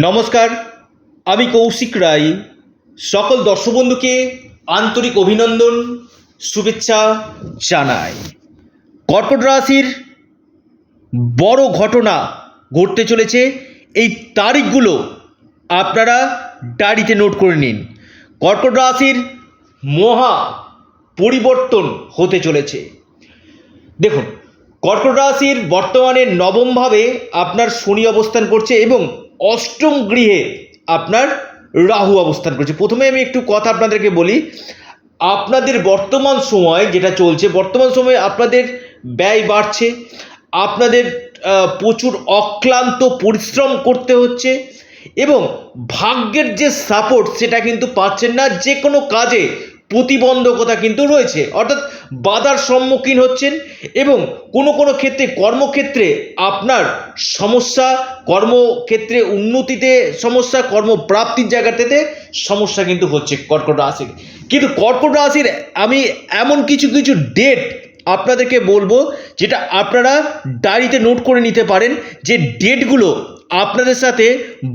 নমস্কার, আমি কৌশিক রায়। সকল দর্শক বন্ধুকে আন্তরিক অভিনন্দন, শুভেচ্ছা জানাই। কর্কট রাশির বড় ঘটনা ঘটতে চলেছে। এই তারিখগুলো আপনারা ডায়েরিতে নোট করে নিন। কর্কট রাশির মহা পরিবর্তন হতে চলেছে। দেখুন, কর্কট রাশির বর্তমানে নবমভাবে আপনার শনি অবস্থান করছে এবং অষ্টম গৃহে আপনার রাহু অবস্থান করছে। প্রথমে আমি একটু কথা আপনাদেরকে বলি, আপনাদের বর্তমান সময় যেটা চলছে, বর্তমান সময়ে আপনাদের ব্যয় বাড়ছে, আপনাদের প্রচুর অক্লান্ত পরিশ্রম করতে হচ্ছে এবং ভাগ্যের যে সাপোর্ট সেটা কিন্তু পাচ্ছেন না। যে কোনো কাজে প্রতিবন্ধকতা কিন্তু রয়েছে। অর্থাৎ বাধার সম্মুখীন হচ্ছেন এবং কোনো কোনো ক্ষেত্রে কর্মক্ষেত্রে আপনার সমস্যা, কর্মক্ষেত্রে উন্নতিতে সমস্যা, কর্মপ্রাপ্তির জায়গাটাতে সমস্যা কিন্তু হচ্ছে কর্কট রাশির। কিন্তু কর্কট রাশির আমি এমন কিছু কিছু ডেট আপনাদেরকে বলব যেটা আপনারা ডায়েরিতে নোট করে নিতে পারেন যে ডেটগুলো আপনাদের সাথে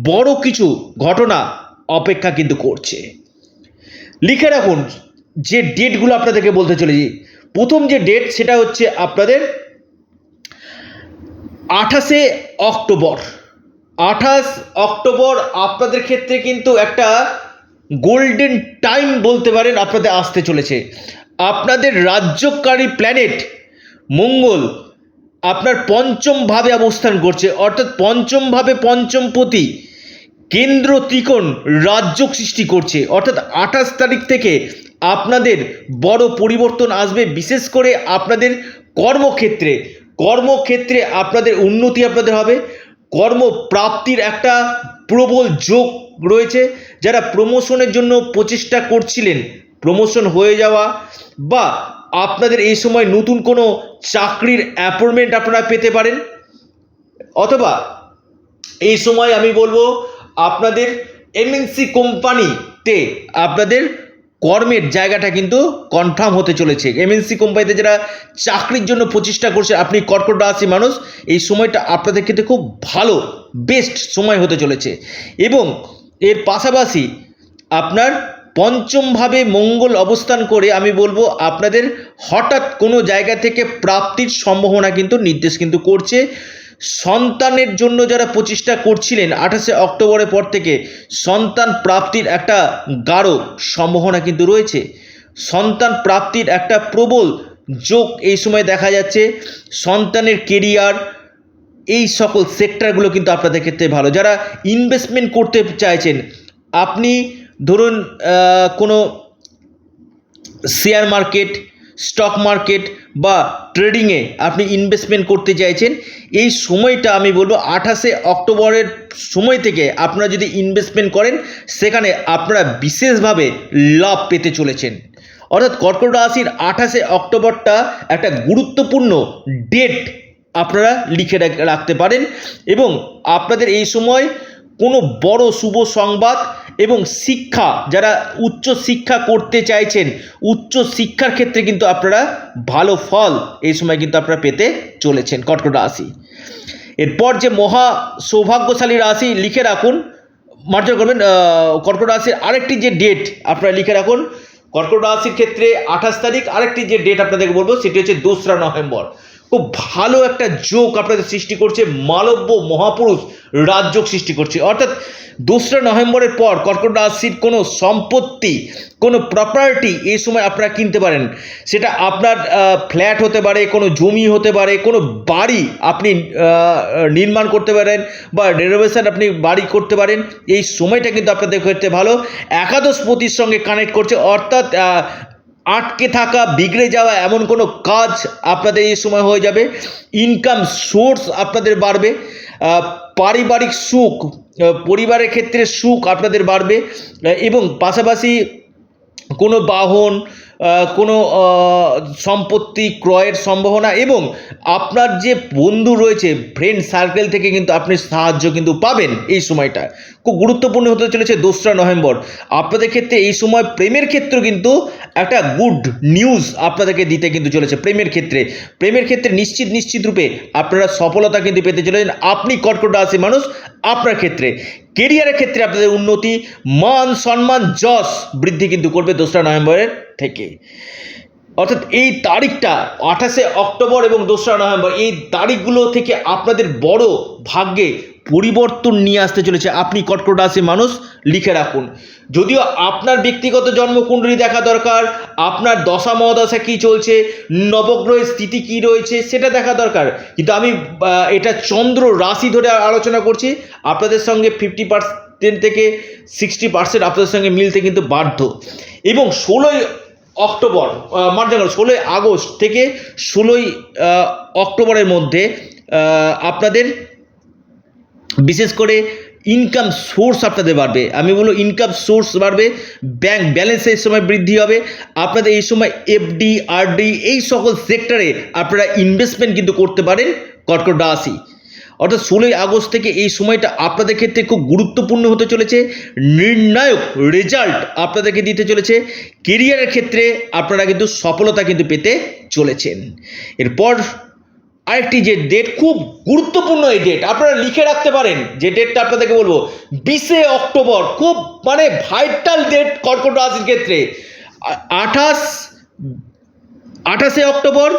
বড় কিছু ঘটনা অপেক্ষা কিন্তু করছে। লিখে রাখুন যে ডেটগুলো আপনাদেরকে বলতে চলেছি। প্রথম যে ডেট সেটা হচ্ছে আপনাদের আঠাশে অক্টোবর। আঠাশ অক্টোবর আপনাদের ক্ষেত্রে কিন্তু একটা গোল্ডেন টাইম বলতে পারেন আপনাদের আসতে চলেছে। আপনাদের রাজ্যকারী প্ল্যানেট মঙ্গল আপনার পঞ্চম ভাবে অবস্থান করছে। অর্থাৎ পঞ্চম ভাবে পঞ্চমপতি কেন্দ্র ত্রিকোণ রাজ্য সৃষ্টি করছে। অর্থাৎ আঠাশ তারিখ থেকে আপনাদের বড় পরিবর্তন আসবে, বিশেষ করে আপনাদের কর্মক্ষেত্রে। কর্মক্ষেত্রে আপনাদের উন্নতি আপনাদের হবে। কর্মপ্রাপ্তির একটা প্রবল যোগ রয়েছে। যারা প্রমোশনের জন্য প্রচেষ্টা করছিলেন প্রমোশন হয়ে যাওয়া বা আপনাদের এই সময় নতুন কোনো চাকরির অ্যাপয়েন্টমেন্ট আপনারা পেতে পারেন, অথবা এই সময় আমি বলব আপনাদের এমএনসি কোম্পানিতে আপনাদের কর্মের জায়গাটা কিন্তু কনফার্ম হতে চলেছে। এমএনসি কোম্পানিতে যারা চাকরির জন্য প্রচেষ্টা করছে, আপনি কর্কট রাশি মানুষ, এই সময়টা আপনাদের ক্ষেত্রে খুব ভালো বেস্ট সময় হতে চলেছে। এবং এর পাশাপাশি আপনার পঞ্চমভাবে মঙ্গল অবস্থান করে আমি বলব, আপনাদের হঠাৎ কোনো জায়গা থেকে প্রাপ্তির সম্ভাবনা কিন্তু নির্দেশ কিন্তু করছে। সন্তানের জন্য যারা প্রচেষ্টা করছিলেন আঠাশে অক্টোবরের পর থেকে, সন্তান প্রাপ্তির একটা গাঢ় সম্ভাবনা কিন্তু রয়েছে। সন্তান প্রাপ্তির একটা প্রবল যোগ এই সময় দেখা যাচ্ছে। সন্তানের কেরিয়ার এই সকল সেক্টরগুলো কিন্তু আপনাদের ক্ষেত্রে ভালো। যারা ইনভেস্টমেন্ট করতে চাইছেন, আপনি ধরুন কোনো শেয়ার মার্কেট স্টক মার্কেট বা ট্রেডিংয়ে আপনি ইনভেস্টমেন্ট করতে চাইছেন, এই সময়টা আমি বলব আঠাশে অক্টোবরের সময় থেকে আপনারা যদি ইনভেস্টমেন্ট করেন, সেখানে আপনারা বিশেষভাবে লাভ পেতে চলেছেন। অর্থাৎ কর্কট রাশির আঠাশে অক্টোবরটা একটা গুরুত্বপূর্ণ ডেট আপনারা লিখে রাখতে পারেন এবং আপনাদের এই সময় কোনো বড় শুভ সংবাদ এবং শিক্ষা, যারা উচ্চ শিক্ষা করতে চাইছেন, উচ্চ শিক্ষার ক্ষেত্রে কিন্তু আপনারা ভালো ফল এই সময় কিন্তু আপনারা পেতে চলেছেন। কর্কট রাশি। এরপর যে মহা সৌভাগ্যশালী রাশি, লিখে রাখুন। মার্জনা করবেন কর্কট রাশির আরেকটি যে ডেট আপনারা লিখে রাখুন কর্কট রাশির ক্ষেত্রে আঠাশ তারিখ, আরেকটি যে ডেট আপনাদেরকে বলব, সেটি হচ্ছে দোসরা নভেম্বর। খুব ভালো একটা যোগ আপনাদের সৃষ্টি করছে, মালব্য মহাপুরুষ রাজযোগ সৃষ্টি করছে। অর্থাৎ দোসরা নভেম্বরের পর কর্কট রাশির কোনো সম্পত্তি, কোনো প্রপার্টি এই সময় আপনারা কিনতে পারেন। সেটা আপনার ফ্ল্যাট হতে পারে, কোনো জমি হতে পারে, কোনো বাড়ি আপনি নির্মাণ করতে পারেন বা রেনোভেশন আপনি বাড়ি করতে পারেন। এই সময়টা কিন্তু আপনাদের ক্ষেত্রে ভালো। একাদশ পতির সঙ্গে কানেক্ট করছে। অর্থাৎ আটকে থাকা, বিগড়ে যাওয়া এমন কোনো কাজ আপনাদের এই সময় হয়ে যাবে। ইনকাম সোর্স আপনাদের বাড়বে। পারিবারিক সুখ পরিবারের ক্ষেত্রে সুখ আপনাদের বাড়বে। এবং পাশাপাশি কোনো বাহন কোনো সম্পত্তি ক্রয়ের সম্ভাবনা এবং আপনার যে বন্ধু রয়েছে ফ্রেন্ড সার্কেল থেকে কিন্তু আপনি সাহায্য কিন্তু পাবেন এই সময়টা। খুব গুরুত্বপূর্ণ হতে চলেছে দোসরা নভেম্বর। আপনাদের ক্ষেত্রে এই সময় প্রেমের ক্ষেত্রে কিন্তু একটা গুড নিউজ আপনাদেরকে দিতে কিন্তু চলেছে প্রেমের ক্ষেত্রে। প্রেমের ক্ষেত্রে নিশ্চিত নিশ্চিত রূপে আপনারা সফলতা কিন্তু পেতে চলেছেন। আপনি কর্কট রাশি মানুষ আপনার ক্ষেত্রে কেরিয়ারের ক্ষেত্রে আপনাদের উন্নতি, মান, সম্মান, যশ বৃদ্ধি কিন্তু করবে দোসরা নভেম্বরের থেকে। অর্থাৎ এই তারিখটা, আঠাশে অক্টোবর এবং দোসরা নভেম্বর, এই তারিখগুলো থেকে আপনাদের বড় ভাগ্যে পরিবর্তন নিয়ে আসতে চলেছে। আপনি কর্কট রাশির মানুষ, লিখে রাখুন। যদিও আপনার ব্যক্তিগত জন্মকুণ্ডলী দেখা দরকার, আপনার দশা মহাদশা কী চলছে, নবগ্রহের স্থিতি কী রয়েছে, সেটা দেখা দরকার। কিন্তু আমি এটা চন্দ্র রাশি ধরে আলোচনা করছি। আপনাদের সঙ্গে ফিফটি পার্সেন্ট থেকে সিক্সটি পার্সেন্ট আপনাদের সঙ্গে মিলতে কিন্তু বাধ্য। এবং ষোলোই অক্টোবর মার্জাঙ্গল ষোলোই আগস্ট থেকে ষোলোই অক্টোবরের মধ্যে আপনাদের বিশেষ করে ইনকাম সোর্স আপনাদের বাড়বে। আমি বলব ইনকাম সোর্স বাড়বে ব্যাংক ব্যালেন্স এই সময় বৃদ্ধি হবে, আপনাদের এই সময় এফডি আরডি এই সকল সেক্টরে আপনারা ইনভেস্টমেন্ট কিন্তু করতে পারেন কর্কট রাশি। অর্থাৎ ষোলোই আগস্ট থেকে এই সময়টা আপনাদের ক্ষেত্রে খুব গুরুত্বপূর্ণ হতে চলেছে। নির্ণায়ক রেজাল্ট আপনাদেরকে দিতে চলেছে। কেরিয়ারের ক্ষেত্রে আপনারা কিন্তু সফলতা কিন্তু পেতে চলেছেন। এরপর আরেকটি যে ডেট খুব গুরুত্বপূর্ণ এই ডেট আপনারা লিখে রাখতে পারেন যে ডেটটা আপনাদেরকে বলব। বিশে অক্টোবর, খুব মানে ভাইটাল ডেট কর্কট রাশির ক্ষেত্রে। আঠাশ, আঠাশে অক্টোবর,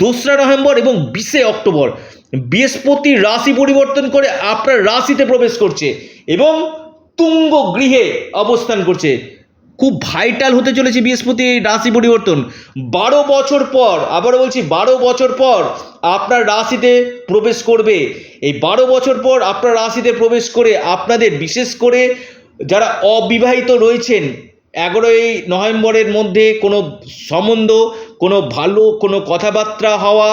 দোসরা নভেম্বর এবং বিশে অক্টোবর। বৃহস্পতি রাশি পরিবর্তন করে আপনার রাশিতে প্রবেশ করছে এবং তুঙ্গ গৃহে অবস্থান করছে। খুব ভাইটাল হতে চলেছে বৃহস্পতি এই রাশি পরিবর্তন। বারো বছর পর, আবারও বলছি বারো বছর পর আপনার রাশিতে প্রবেশ করবে। এই বারো বছর পর আপনার রাশিতে প্রবেশ করে আপনাদের বিশেষ করে যারা অবিবাহিত রয়েছেন, এগারোই নভেম্বরের মধ্যে কোনো সম্বন্ধ, কোনো ভালো, কোনো কথাবার্তা হওয়া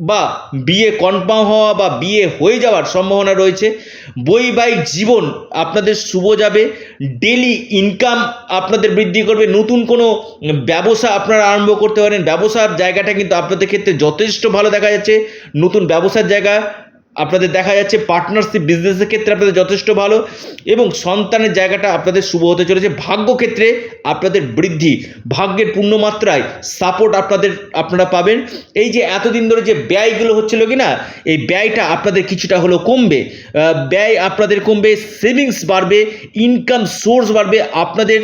বা বিয়ে কনফার্ম হওয়া বা বিয়ে হয়ে যাওয়ার সম্ভাবনা রয়েছে। বৈবাহিক জীবন আপনাদের শুভ যাবে। ডেলি ইনকাম আপনাদের বৃদ্ধি করবে। নতুন কোনো ব্যবসা আপনারা আরম্ভ করতে পারেন। ব্যবসার জায়গাটা কিন্তু আপনাদের ক্ষেত্রে যথেষ্ট ভালো দেখা যাচ্ছে। নতুন ব্যবসার জায়গা আপনাদের দেখা যাচ্ছে পার্টনারশিপ বিজনেসের ক্ষেত্রে আপনাদের যথেষ্ট ভালো এবং সন্তানের জায়গাটা আপনাদের শুভ হতে চলেছে। ভাগ্য ক্ষেত্রে আপনাদের বৃদ্ধি, ভাগ্যের পূর্ণমাত্রায় সাপোর্ট আপনাদের, আপনারা পাবেন। এই যে এতদিন ধরে যে ব্যয়গুলো হচ্ছিল কি না এই ব্যয়টা আপনাদের কিছুটা হলেও কমবে। ব্যয় আপনাদের কমবে সেভিংস বাড়বে ইনকাম সোর্স বাড়বে, আপনাদের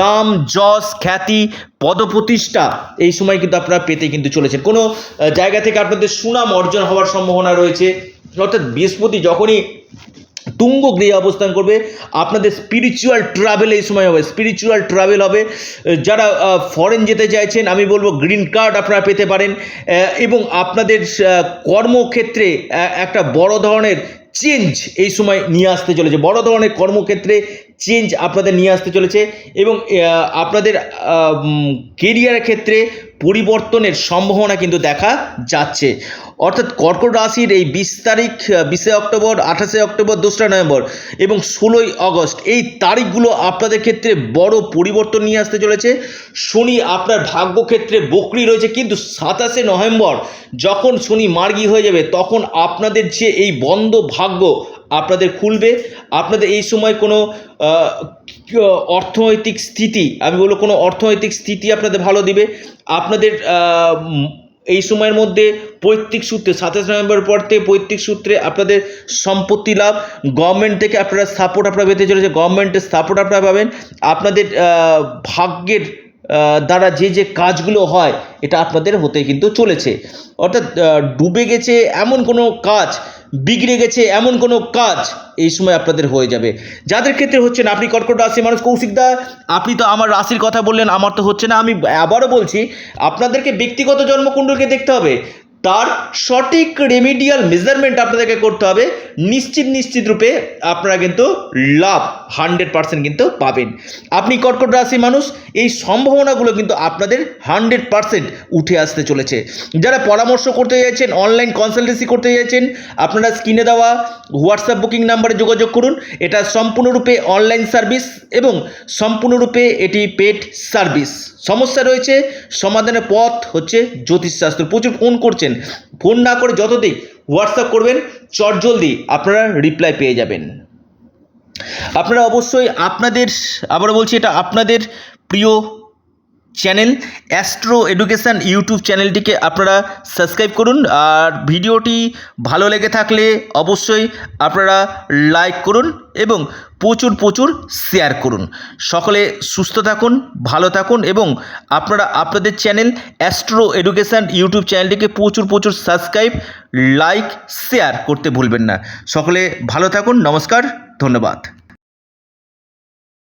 নাম, যশ, খ্যাতি, পদপ্রতিষ্ঠা এই সময় কিন্তু আপনারা পেতে কিন্তু চলেছেন। কোনো জায়গা থেকে আপনাদের সুনাম অর্জন হওয়ার সম্ভাবনা রয়েছে। অর্থাৎ বৃহস্পতি যখনই তুঙ্গ গৃহে অবস্থান করবে, আপনাদের স্পিরিচুয়াল ট্রাভেল এই সময় হবে। স্পিরিচুয়াল ট্রাভেল হবে। যারা ফরেন যেতে চাইছেন, আমি বলব গ্রিন কার্ড আপনারা পেতে পারেন। এবং আপনাদের কর্মক্ষেত্রে একটা বড় ধরনের চেঞ্জ এই সময় নিয়ে আসতে চলেছে। বড় ধরনের কর্মক্ষেত্রে চেঞ্জ আপনাদের নিয়ে আসতে চলেছে। এবং আপনাদের কেরিয়ারের ক্ষেত্রে পরিবর্তনের সম্ভাবনা কিন্তু দেখা যাচ্ছে। অর্থাৎ কর্কট রাশির এই বিশ তারিখ বিশে অক্টোবর, আঠাশে অক্টোবর, দোসরা নভেম্বর এবং ষোলোই আগস্ট এই তারিখগুলো আপনাদের ক্ষেত্রে বড় পরিবর্তন নিয়ে আসতে চলেছে। শনি আপনার ভাগ্যক্ষেত্রে বকরি রয়েছে, কিন্তু সাতাশে নভেম্বর যখন শনি মার্গী হয়ে যাবে, তখন আপনাদের যে এই বন্ধ ভাগ্য আপনাদের খুলবে। আপনাদের এই সময় কোনো অর্থনৈতিক স্থিতি, আমি বলব কোনো অর্থনৈতিক স্থিতি আপনাদের ভালো দিবে। আপনাদের এই সময়ের মধ্যে পৈতৃক সূত্রে, সাতাশ নভেম্বর পর থেকে পৈতৃক সূত্রে আপনাদের সম্পত্তি লাভ। গভর্নমেন্ট থেকে আপনারা সাপোর্ট আপনারা পেতে চলেছে। গভর্নমেন্টের সাপোর্ট আপনারা পাবেন। আপনাদের ভাগ্যের দ্বারা যে যে কাজগুলো হয়, এটা আপনাদের হতে কিন্তু চলেছে। অর্থাৎ ডুবে গেছে এমন কোনো কাজ বিগড়ে গেছে এমন কোনো কাজ এই সময় আপনাদের হয়ে যাবে। যাদের ক্ষেত্রে হচ্ছে না, আপনি কর্কট রাশি মানুষ কৌশিকদা আপনি তো আমার রাশির কথা বললেন, আমার তো হচ্ছে না, আমি আবারও বলছি, আপনাদেরকে ব্যক্তিগত জন্মকুণ্ডলকে দেখতে হবে। তার সঠিক রেমিডিয়াল মেজারমেন্ট আপনাদেরকে করতে হবে। নিশ্চিত নিশ্চিত রূপে আপনারা কিন্তু লাভ হান্ড্রেড পার্সেন্ট কিন্তু পাবেন। আপনি কর্কট রাশি মানুষ, এই সম্ভাবনাগুলো কিন্তু আপনাদের হান্ড্রেড পার্সেন্ট উঠে আসতে চলেছে। যারা পরামর্শ করতে চাইছেন, অনলাইন কনসালটেন্সি করতে চাইছেন, আপনারা স্ক্রিনে দেওয়া হোয়াটসঅ্যাপ বুকিং নাম্বারে যোগাযোগ করুন। এটা সম্পূর্ণরূপে অনলাইন সার্ভিস এবং সম্পূর্ণরূপে এটি পেড সার্ভিস। সমস্যা রয়েছে, সমাধানের পথ হচ্ছে জ্যোতিষশাস্ত্র প্রচুর ফোন করছেন। ফোন না করে যতদিক হোয়াটসঅ্যাপ করবেন, চটজলদি আপনারা রিপ্লাই পেয়ে যাবেন। আপনারা অবশ্যই আপনাদের আবার বলছি এটা আপনাদের প্রিয় চ্যানেল অ্যাস্ট্রো এডুকেশান ইউটিউব চ্যানেলটিকে আপনারা সাবস্ক্রাইব করুন। আর ভিডিওটি ভালো লেগে থাকলে অবশ্যই আপনারা লাইক করুন এবং প্রচুর প্রচুর শেয়ার করুন। সকলে সুস্থ থাকুন, ভালো থাকুন এবং আপনারা আপনাদের চ্যানেল অ্যাস্ট্রো এডুকেশান ইউটিউব চ্যানেলটিকে প্রচুর প্রচুর সাবস্ক্রাইব লাইক শেয়ার করতে ভুলবেন না। সকলে ভালো থাকুন, নমস্কার, ধন্যবাদ।